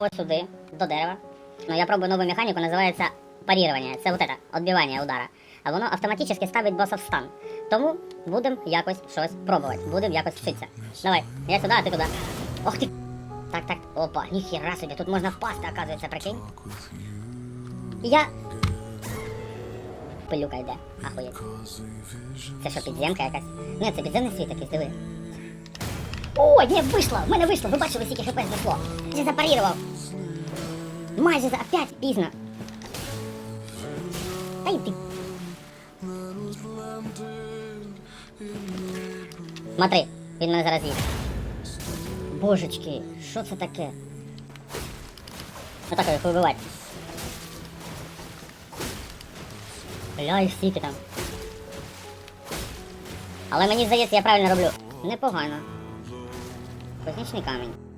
ось сюди, до дерева. Ну, я пробую нову механіку, називається парірування. Це вот это, відбивання удара. А воно автоматично ставить боса в стан. Тому будемо якось щось пробувати. Будемо якось вчитися. Давай, я сюди, а ти туди. Ох ти. Так, так. Опа, ніхіра собі, тут можна впасти, оказується, прикинь. Я. Пилюка йде, ахуєть. Це що, підземка якась? Ні, це підземний світ якийсь, диви. О, ні, вийшло! В мене вийшло! Ви бачили, скільки хп знесло! Я запарірував! Майже за опять пізно. Ай ти. Смотри, він мене зараз їсть. Божечки, що це таке? Отак їх вибивати. Бля, їх стільки там. Але мені здається, я правильно роблю. Непогано. Космічний камінь.